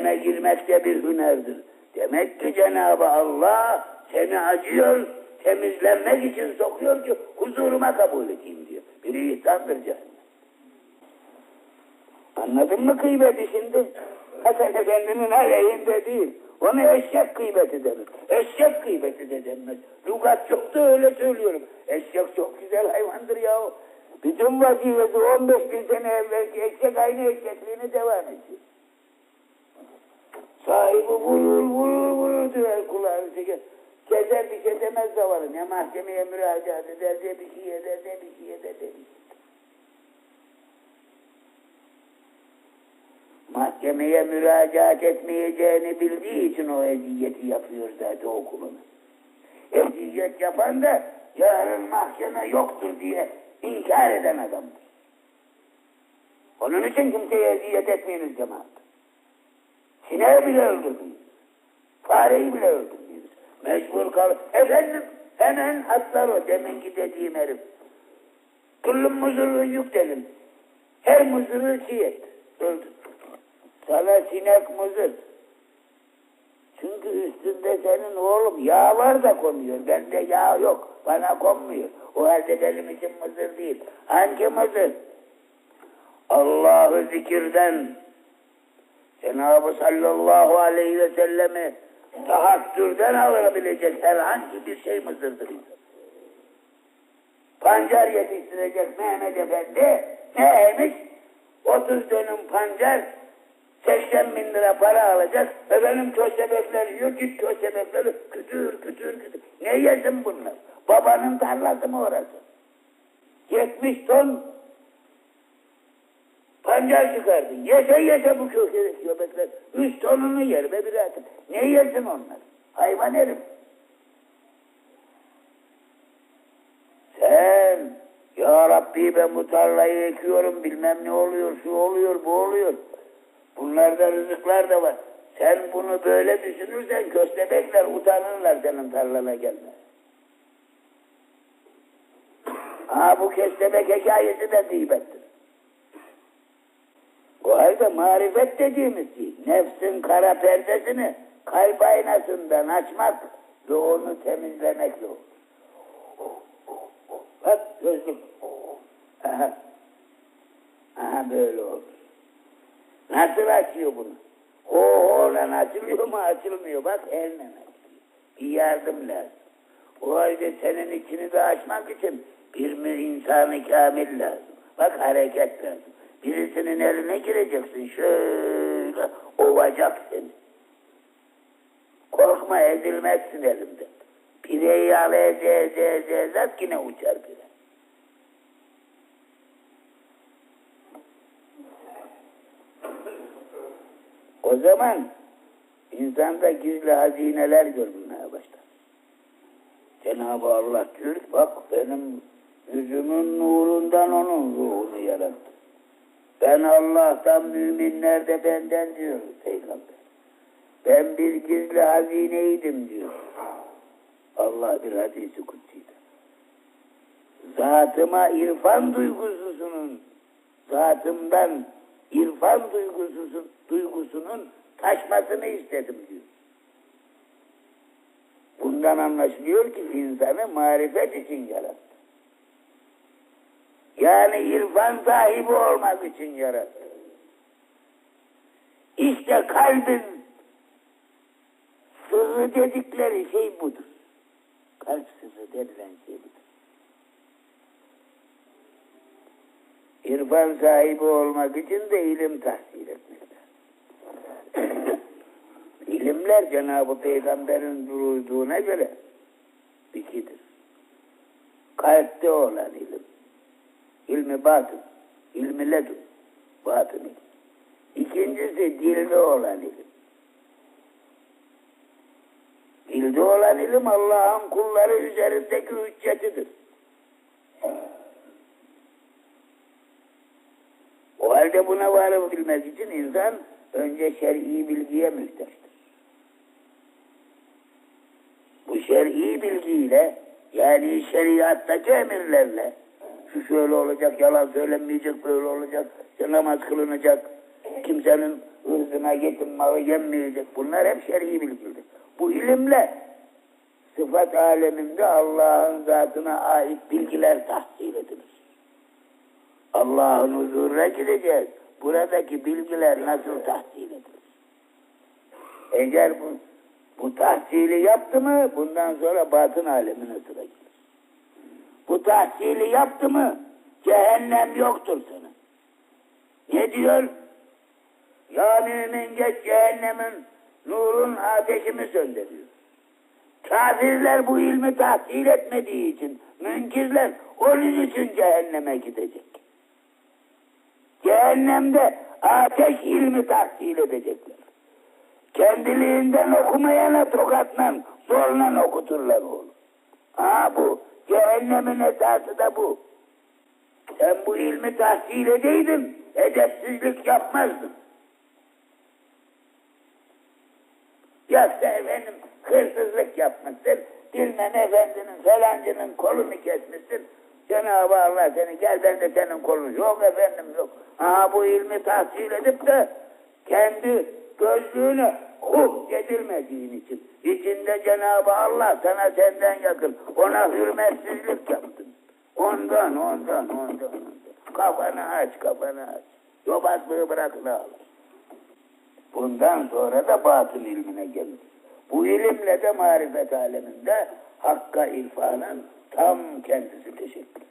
cehenneme girmek de bir hünerdir. Demek ki Cenab-ı Allah seni acıyor, temizlenmek için sokuyor ki huzuruma kabul edeyim diyor. Bir ihsandır cehennem. Anladın mı kıymeti şimdi? Hasan Efendi'nin aleyhinde değil. Onu eşek kıymeti denir. Eşek kıymeti de denmez. Lugat çok da öyle söylüyorum. Eşek çok güzel hayvandır ya. Bütün vazifesi 15 bin sene evvelki eşek aynı eşekliğine devam ediyor. Vurur vurur vurur diyor kulağını çeker. Keser bir demez zavallı. Ne mahkemeye müracaat eder ne bir şey eder ne bir şey eder ne. Mahkemeye müracaat etmeyeceğini bildiği için o eziyeti yapıyor zaten okulunu. Eziyet yapan da yarın mahkeme yoktur diye inkar eden adamdır. Onun için kimseye eziyet etmeyiniz cemaat. Sineği bile öldürdünüz. Fareyi bile öldürdünüz. Mecbur kal. Efendim hemen atlar o deminki dediğim herif. Kullum muzurluğu yükledim. Her muzurluğu çiğ et. Öldü. Sana sinek muzur. Çünkü üstünde senin oğlum yağ var da konuyor. Bende yağ yok. Bana konmuyor. O halde benim için mızır değil. Hangi mızır? Allah'ı zikirden Cenab-ı sallallahu aleyhi ve sellemi tahattürden alabilecek herhangi bir şey mızırdır. Pancar yetiştirecek Mehmet Efendi neymiş? 30 dönüm pancar 80 bin lira para alacak. Efendim köstebekler yiyor. Git köstebekleri kütür kütür kütür. Ne yesin bunlar? Babanın tarlası mı orası? 70 ton pancar çıkardı. Yese yese bu köstebekler. 3 tonunu yer be birader. Ne yesin onlar? Hayvan herif. Sen ya Rabbi ben bu tarlayı ekiyorum bilmem ne oluyor şu oluyor bu oluyor. Bunlarda rızıklar da var. Sen bunu böyle düşünürsen köstebekler utanırlar senin tarlana gelme. Ha bu köstebek hikayesi de gıybettir. O halde marifet dediğimiz şey, nefsin kara perdesini kalp aynasından açmak ve onu temizlemekle olur. Bak gözlük. Aha. Aha böyle olur. Nasıl açıyor bunu? O oğlan açılıyor mu açılmıyor. Bak elle açılıyor. Bir yardım lazım. O halde senin içini de açmak için bir insanı kamil lazım. Bak hareket lazım. Birisinin eline gireceksin şöyle ovacak seni. Korkma ezilmezsin elimde. Pireyi eze yine uçar pire. O zaman insanda gizli hazineler görünmeye başlar. Cenab-ı Allah diyor bak benim yüzümün nurundan onun ruhunu yarattım. Ben Allah'tan müminler de benden diyor Peygamber. Ben bir gizli hazineydim diyor. Allah bir hadisi kutsiydi. Zatıma irfan duygususunun, zatımdan irfan duygususun, duygusunun taşmasını istedim diyor. Bundan anlaşılıyor ki insanı marifet için yarattı. Yani irfan sahibi olmak için yarattı. İşte kalbin sırrı dedikleri şey budur. Kalp sırrı denilen şey budur. İrfan sahibi olmak için de ilim tahsil etmek. İlimler Cenab-ı Peygamber'in buyurduğuna göre ikidir. Kalpte olan ilim. İlmi batın, ilmi ledun, batın ilim. İkincisi dilde olan ilim. Dilde olan ilim Allah'ın kulları üzerindeki hüccetidir. O halde buna varabilmek için insan önce şer'i bilgiye mühtaçtır. Bu şer'i bilgiyle yani şeriattaki emirlerle şu şöyle olacak, yalan söylenmeyecek, böyle olacak, namaz kılınacak, Kimsenin ırzına yetim malı yenmeyecek. Bunlar hep şer'i bilgidir. Bu ilimle sıfat aleminde Allah'ın zatına ait bilgiler tahsil edilir. Allah'ın huzuruna gideceğiz. Buradaki bilgiler nasıl tahsil edilir? Eğer bu, bu tahsili yaptı mı bundan sonra batın alemine sıra gelir. Bu tahsili yaptı mı cehennem yoktur sana. Ne diyor? Ya mümin geç cehennemin nurun ateşimi söndürüyor. Kafirler bu ilmi tahsil etmediği için, münkirler onun için cehenneme gidecek. Cehennemde ateş ilmi tahsil edecekler. Kendiliğinden okumayana tokatla, zorla okuturlar oğlum. Ha bu, cehennemin esası da bu. Sen bu ilmi tahsil edeydin, edepsizlik yapmazdın. Yoksa efendim hırsızlık yapmışsın, bilmem efendinin falancının kolunu kesmişsin. Cenab-ı Allah seni gel ben de senin kolunu. Yok efendim yok. Aha bu ilmi tahsil edip de kendi gözlüğünü huh yedirmediğin için. içinde Cenab-ı Allah sana senden yakın. Ona hürmetsizlik yaptın. Ondan, ondan, ondan, ondan. Kafanı aç, kafanı aç. Yobazlığı bırakın ağlar. Bundan sonra da batın ilmine gelir. Bu ilimle de marifet aleminde Hakk'a irfanın tam kendisi teşekkür.